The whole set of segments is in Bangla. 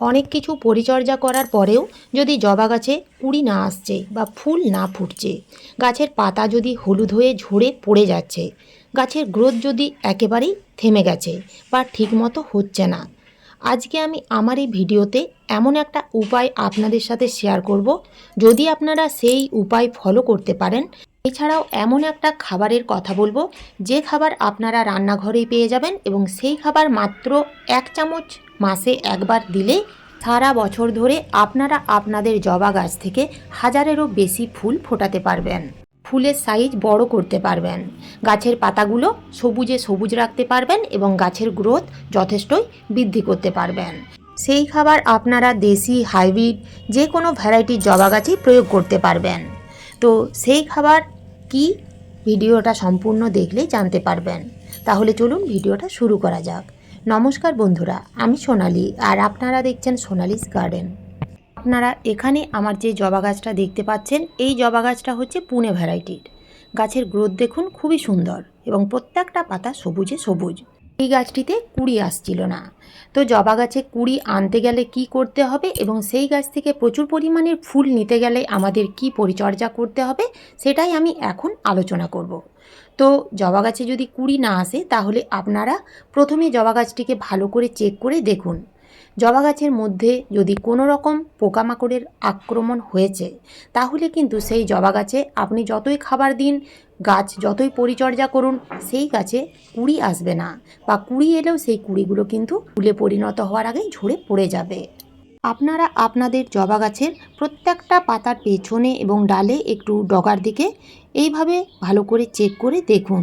অনেক কিছু পরিচর্যা করার পরেও যদি জবা গাছে কুড়ি না আসছে বা ফুল না ফুটছে, গাছের পাতা যদি হলুদ হয়ে ঝরে পড়ে যাচ্ছে, গাছের গ্রোথ যদি একেবারেই থেমে গেছে বা ঠিকমতো হচ্ছে না, আজকে আমি আমার এই ভিডিওতে এমন একটা উপায় আপনাদের সাথে শেয়ার করব। যদি আপনারা সেই উপায় ফলো করতে পারেন, এছাড়াও এমন একটা খাবারের কথা বলব, যে খাবার আপনারা রান্নাঘরেই পেয়ে যাবেন এবং সেই খাবার মাত্র এক চামচ মাসে একবার দিলে সারা বছর ধরে আপনারা আপনাদের জবা গাছ থেকে হাজারেরও বেশি ফুল ফোটাতে পারবেন। ফুলের সাইজ বড় করতে পারবেন। গাছের পাতাগুলো সবুজে সবুজ রাখতে পারবেন এবং গাছের গ্রোথ যথেষ্টই বৃদ্ধি করতে পারবেন। সেই খাবার আপনারা দেশি, হাইব্রিড যে কোনো ভ্যারাইটির জবা গাছেই প্রয়োগ করতে পারবেন। তো সেই খাবার কি? ভিডিওটা সম্পূর্ণ দেখলেই জানতে পারবেন। তাহলে চলুন ভিডিওটা শুরু করা যাক। নমস্কার বন্ধুরা, আমি সোনালি আর আপনারা দেখছেন সোনালিস গার্ডেন। আপনারা এখানে আমার যে জবা গাছটা দেখতে পাচ্ছেন, এই জবা গাছটা হচ্ছে পুনে ভ্যারাইটির। গাছের গ্রোথ দেখুন, খুবই সুন্দর এবং প্রত্যেকটা পাতা সবুজে সবুজ। এই গাছটিতে কুড়ি আসছিল না। তো জবা গাছে কুড়ি আনতে গেলে কি করতে হবে এবং সেই গাছ থেকে প্রচুর পরিমাণের ফুল নিতে গেলে আমাদের কি পরিচর্যা করতে হবে, সেটাই আমি এখন আলোচনা করব। তো জবা গাছে যদি কুড়ি না আসে, তাহলে আপনারা প্রথমে জবা গাছটিকে ভালো করে চেক করে দেখুন। জবা গাছের মধ্যে যদি কোনো রকম পোকামাকড়ের আক্রমণ হয়েছে, তাহলে কিন্তু সেই জবা গাছে আপনি যতই খাবার দিন, গাছ যতই পরিচর্যা করুন, সেই গাছে কুড়ি আসবে না। বা কুড়ি এলেও সেই কুড়িগুলো কিন্তু ফুলে পরিণত হওয়ার আগেই ঝরে পড়ে যাবে। আপনারা আপনাদের জবা গাছের প্রত্যেকটা পাতার পেছনে এবং ডালে একটু ডগার দিকে এইভাবে ভালো করে চেক করে দেখুন।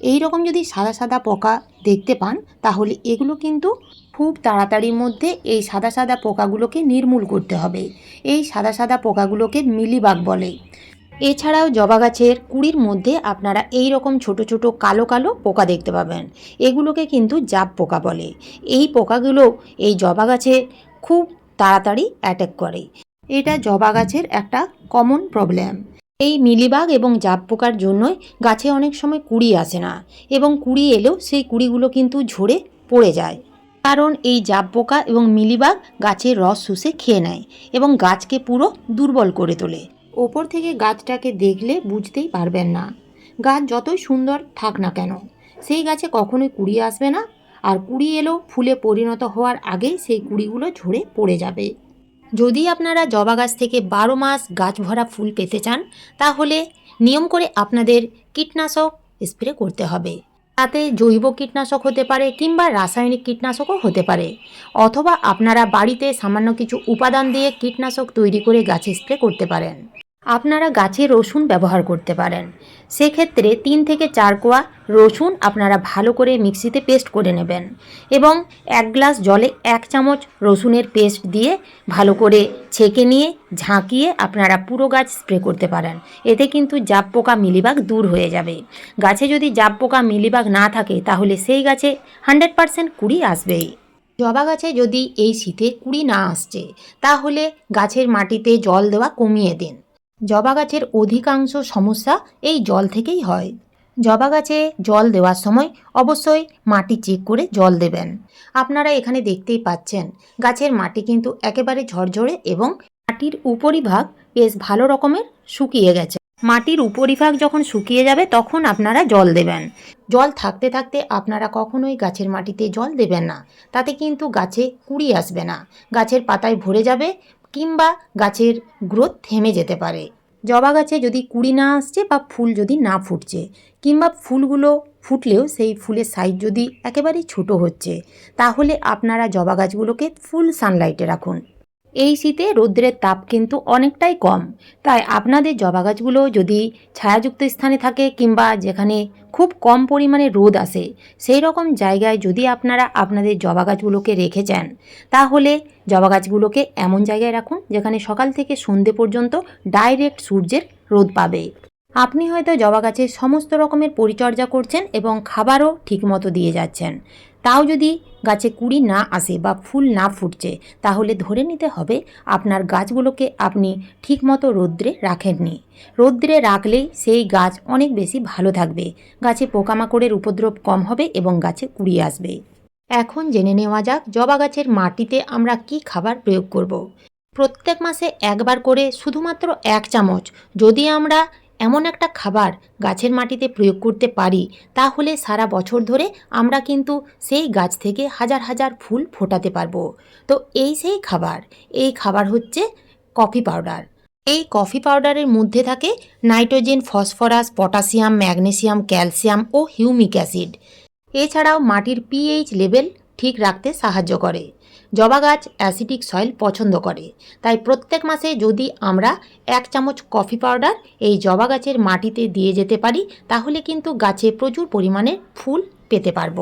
এই রকম যদি সাদা সাদা পোকা দেখতে পান, তাহলে এগুলো কিন্তু খুব তাড়াতাড়ির মধ্যে এই সাদা সাদা পোকাগুলোকে নির্মূল করতে হবে। এই সাদা সাদা পোকাগুলোকে মিলিবাগ বলে। এছাড়াও জবা গাছের কুড়ির মধ্যে আপনারা এই রকম ছোট ছোট কালো কালো পোকা দেখতে পাবেন। এগুলোকে কিন্তু জাপ পোকা বলে। এই পোকাগুলো এই জবা গাছে খুব তাড়াতাড়ি অ্যাটাক করে। এটা জবা গাছের একটা কমন প্রবলেম এই মিলিবাগ এবং জাপ পোকার জন্যই গাছে অনেক সময় কুড়ি আসে না এবং কুড়ি এলেও সেই কুড়িগুলো কিন্তু ঝরে পড়ে যায়। কারণ এই জাপ পোকা এবং মিলিবাগ গাছের রস শুষে খেয়ে নেয় এবং গাছকে পুরো দুর্বল করে তোলে। ওপর থেকে গাছটাকে দেখলে বুঝতেই পারবেন না। গাছ যতই সুন্দর থাক না কেন, সেই গাছে কখনোই কুড়ি আসবে না আর কুড়ি এলেও ফুলে পরিণত হওয়ার আগেই সেই কুড়িগুলো ঝরে পড়ে যাবে। যদি আপনারা জবা গাছ থেকে বারো মাস গাছ ভরা ফুল পেতে চান, তাহলে নিয়ম করে আপনাদের কীটনাশক স্প্রে করতে হবে। তাতে জৈব কীটনাশক হতে পারে কিংবা রাসায়নিক কীটনাশকও হতে পারে। অথবা আপনারা বাড়িতে সামান্য কিছু উপাদান দিয়ে কীটনাশক তৈরি করে গাছে স্প্রে করতে পারেন। আপনারা গাছে রসুন ব্যবহার করতে পারেন। সেক্ষেত্রে তিন থেকে চার কোয়া রসুন আপনারা ভালো করে মিক্সিতে পেস্ট করে নেবেন এবং এক গ্লাস জলে এক চামচ রসুনের পেস্ট দিয়ে ভালো করে ছেঁকে নিয়ে ঝাঁকিয়ে আপনারা পুরো গাছ স্প্রে করতে পারেন। এতে কিন্তু জাপ পোকা মিলিবাগ দূর হয়ে যাবে। গাছে যদি জাপ পোকা মিলিবাগ না থাকে তাহলে সেই গাছে হান্ড্রেড পারসেন্ট কুড়ি আসবেই। জবা গাছে যদি এই শীতে কুড়ি না আসছে, তাহলে গাছের মাটিতে জল দেওয়া কমিয়ে দিন। জবা গাছের অধিকাংশ সমস্যা এই জল থেকেই হয়। জবা গাছে জল দেওয়ার সময় অবশ্যই মাটি চেক করে জল দেবেন। আপনারা এখানে দেখতেই পাচ্ছেন, গাছের মাটি কিন্তু একেবারে ঝরঝরে এবং মাটির উপরিভাগ বেশ ভালো রকমের শুকিয়ে গেছে। মাটির উপরিভাগ যখন শুকিয়ে যাবে তখন আপনারা জল দেবেন। জল থাকতে থাকতে আপনারা কখনোই গাছের মাটিতে জল দেবেন না। তাতে কিন্তু গাছে কুড়ি আসবে না। গাছের পাতায় ভরে যাবে কিংবা গাছের গ্রোথ থেমে যেতে পারে। জবা গাছে যদি কুড়ি না আসছে বা ফুল যদি না ফুটছে, কিংবা ফুলগুলো ফুটলেও সেই ফুলের সাইজ যদি একেবারেই ছোট হচ্ছে, তাহলে আপনারা জবা গাছগুলোকে ফুল সানলাইটে রাখুন। এই শীতে রৌদ্রের তাপ কিন্তু অনেকটাই কম। তাই আপনাদের জবা গাছগুলো যদি ছায়াযুক্ত স্থানে থাকে কিংবা যেখানে খুব কম পরিমাণে রোদ আসে সেই রকম জায়গায় যদি আপনারা আপনাদের জবা গাছগুলোকে রেখেছেন তাহলে জবা গাছগুলোকে এমন জায়গায় রাখুন যেখানে সকাল থেকে সন্ধে পর্যন্ত ডাইরেক্ট সূর্যের রোদ পাবে। আপনি হয়তো জবা গাছের সমস্ত রকমের পরিচর্যা করছেন এবং খাবারও ঠিকমতো দিয়ে যাচ্ছেন। তাও যদি গাছে কুড়ি না আসে বা ফুল না ফুটছে, তাহলে ধরে নিতে হবে আপনার গাছগুলোকে আপনি ঠিকমতো রৌদ্রে রাখেননি। রৌদ্রে রাখলেই সেই গাছ অনেক বেশি ভালো থাকবে। গাছে পোকামাকড়ের উপদ্রব কম হবে এবং গাছে কুড়ি আসবে। এখন জেনে নেওয়া যাক জবা গাছের মাটিতে আমরা কি খাবার প্রয়োগ করব। প্রত্যেক মাসে একবার করে শুধুমাত্র এক চামচ যদি আমরা এমন একটা খাবার গাছের মাটিতে প্রয়োগ করতে পারি, তাহলে সারা বছর ধরে আমরা কিন্তু সেই গাছ থেকে হাজার হাজার ফুল ফোটাতে পারব। তো এই সেই খাবার, এই খাবার হচ্ছে কফি পাউডার। এই কফি পাউডারের মধ্যে থাকে nitrogen, phosphorus, potassium, magnesium, calcium ও হিউমিক অ্যাসিড। এছাড়াও মাটির পিএইচ লেভেল ঠিক রাখতে সাহায্য করে। জবা গাছ অ্যাসিডিক সয়েল পছন্দ করে। তাই প্রত্যেক মাসে যদি আমরা এক চামচ কফি পাউডার এই জবা গাছের মাটিতে দিয়ে যেতে পারি, তাহলে কিন্তু গাছে প্রচুর পরিমাণে ফুল পেতে পারব।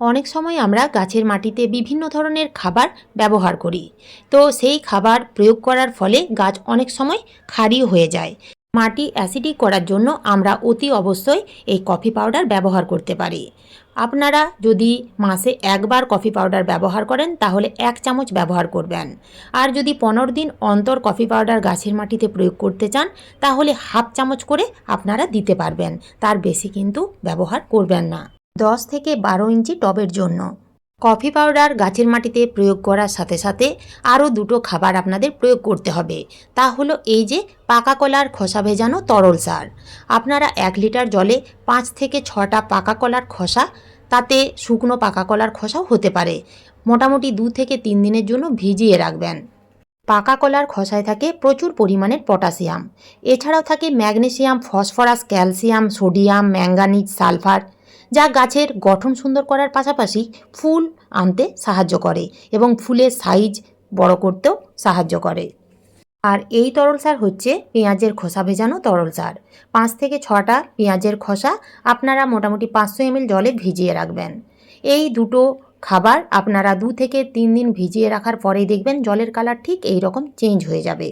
অনেক সময় আমরা গাছের মাটিতে বিভিন্ন ধরনের খাবার ব্যবহার করি। তো সেই খাবার প্রয়োগ করার ফলে গাছ অনেক সময় ক্ষারীয় হয়ে যায়। মাটি অ্যাসিডিক করার জন্য আমরা অতি অবশ্যই এই কফি পাউডার ব্যবহার করতে পারি। আপনারা যদি মাসে একবার কফি পাউডার ব্যবহার করেন, তাহলে এক চামচ ব্যবহার করবেন। আর যদি পনেরো দিন অন্তর কফি পাউডার গাছের মাটিতে প্রয়োগ করতে চান, তাহলে হাফ চামচ করে আপনারা দিতে পারবেন। তার বেশি কিন্তু ব্যবহার করবেন না। দশ থেকে বারো ইঞ্চি টবের জন্য। কফি পাউডার গাছের মাটিতে প্রয়োগ করার সাথে সাথে আরও দুটো খাবার আপনাদের প্রয়োগ করতে হবে। তা হলো এই যে পাকা কলার খোসা ভেজানো তরল সার। আপনারা এক লিটার জলে পাঁচ থেকে ছটা পাকা কলার খোসা, তাতে শুকনো পাকা কলার খোসাও হতে পারে। মোটামুটি দু থেকে তিন দিনের জন্য ভিজিয়ে রাখবেন। পাকা কলার খসায় থাকে প্রচুর পরিমাণের পটাশিয়াম। এছাড়াও থাকে magnesium phosphorus, calcium, sodium, manganese, sulphur. যা গাছের গঠন সুন্দর করার পাশাপাশি ফুল আনতে সাহায্য করে এবং ফুলের সাইজ বড় করতেও সাহায্য করে। আর এই তরল সার হচ্ছে পেঁয়াজের খোসা ভেজানো তরল সার। পাঁচ থেকে ছটা পেঁয়াজের খোসা আপনারা মোটামুটি পাঁচশো এমএল জলে ভিজিয়ে রাখবেন। এই দুটো খাবার আপনারা দু থেকে তিন দিন ভিজিয়ে রাখার পরেই দেখবেন জলের কালার ঠিক এই রকম চেঞ্জ হয়ে যাবে।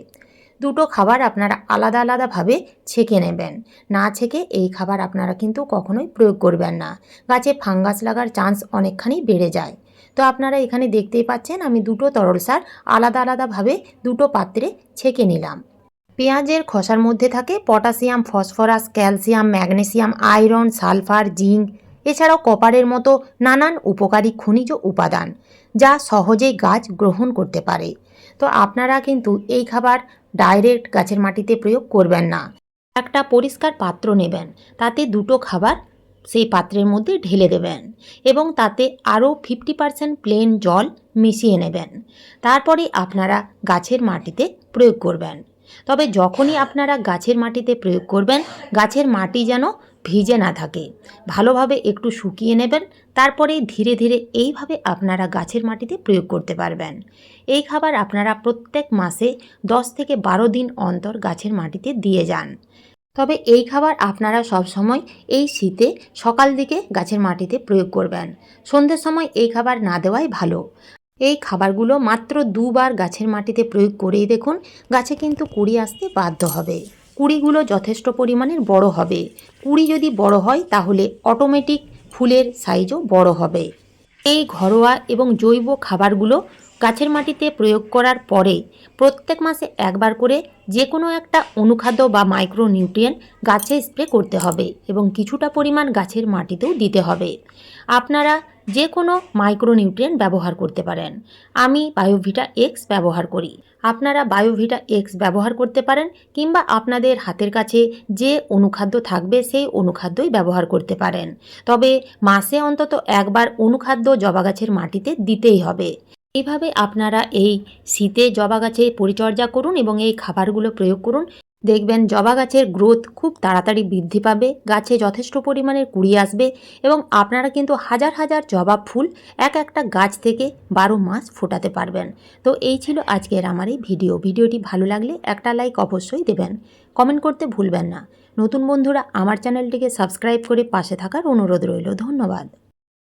দুটো খাবার আপনারা আলাদা আলাদাভাবে ছেঁকে নেবেন। না ছেঁকে এই খাবার আপনারা কিন্তু কখনোই প্রয়োগ করবেন না। গাছে ফাঙ্গাস লাগার চান্স অনেকখানি বেড়ে যায়। তো আপনারা এখানে দেখতেই পাচ্ছেন, আমি দুটো তরল সার আলাদা আলাদাভাবে দুটো পাত্রে ছেঁকে নিলাম। পেঁয়াজের খোসার মধ্যে থাকে potassium, phosphorus, calcium, magnesium, iron, sulphur, zinc. এছাড়াও কপারের মতো নানান উপকারী খনিজ উপাদান যা সহজেই গাছ গ্রহণ করতে পারে। তো আপনারা কিন্তু এই খাবার ডাইরেক্ট গাছের মাটিতে প্রয়োগ করবেন না। একটা পরিষ্কার পাত্র নেবেন, তাতে দুটো খাবার সেই পাত্রের মধ্যে ঢেলে দেবেন এবং তাতে আরও ফিফটি পারসেন্ট প্লেন জল মিশিয়ে নেবেন। তারপরে আপনারা গাছের মাটিতে প্রয়োগ করবেন। তবে যখনই আপনারা গাছের মাটিতে প্রয়োগ করবেন, গাছের মাটি যেন ভিজে না থাকে, ভালোভাবে একটু শুকিয়ে নেবেন তারপরে ধীরে ধীরে এইভাবে আপনারা গাছের মাটিতে প্রয়োগ করতে পারবেন। এই খাবার আপনারা প্রত্যেক মাসে দশ থেকে বারো দিন অন্তর গাছের মাটিতে দিয়ে যান। তবে এই খাবার আপনারা সব সময় এই শীতে সকাল দিকে গাছের মাটিতে প্রয়োগ করবেন। সন্ধ্যের সময় এই খাবার না দেওয়াই ভালো। এই খাবারগুলো মাত্র দুবার গাছের মাটিতে প্রয়োগ করেই দেখুন, গাছে কিন্তু কুড়ি আসতে বাধ্য হবে। কুড়িগুলো যথেষ্ট পরিমাণের বড় হবে। কুড়ি যদি বড় হয় তাহলে অটোমেটিক ফুলের সাইজও বড় হবে। এই ঘরোয়া এবং জৈব খাবারগুলো গাছের মাটিতে প্রয়োগ করার পরে প্রত্যেক মাসে একবার করে যে কোনো একটা অনুখাদ্য বা মাইক্রো নিউট্রিয়েন্ট গাছে স্প্রে করতে হবে এবং কিছুটা পরিমাণ গাছের মাটিতেও দিতে হবে। আপনারা যে কোনো মাইক্রোনিউট্রিয়েন্ট ব্যবহার করতে পারেন। আমি বায়োভিটা এক্স ব্যবহার করি। আপনারা বায়োভিটা এক্স ব্যবহার করতে পারেন কিংবা আপনাদের হাতের কাছে যে অনুখাদ্য থাকবে সেই অনুখাদ্যই ব্যবহার করতে পারেন। তবে মাসে অন্তত একবার অনুখাদ্য জবা গাছের মাটিতে দিতেই হবে। এইভাবে আপনারা এই শীতে জবা গাছে পরিচর্যা করুন এবং এই খাবারগুলো প্রয়োগ করুন। দেখবেন জবা গাছের গ্রোথ খুব তাড়াতাড়ি বৃদ্ধি পাবে, গাছে যথেষ্ট পরিমাণের কুড়ি আসবে এবং আপনারা কিন্তু হাজার হাজার জবা ফুল এক একটা গাছ থেকে বারো মাস ফোটাতে পারবেন। তো এই ছিল আজকের আমার এই ভিডিও। ভিডিওটি ভালো লাগলে একটা লাইক অবশ্যই দেবেন। কমেন্ট করতে ভুলবেন না। নতুন বন্ধুরা আমার চ্যানেলটিকে সাবস্ক্রাইব করে পাশে থাকার অনুরোধ রইল। ধন্যবাদ।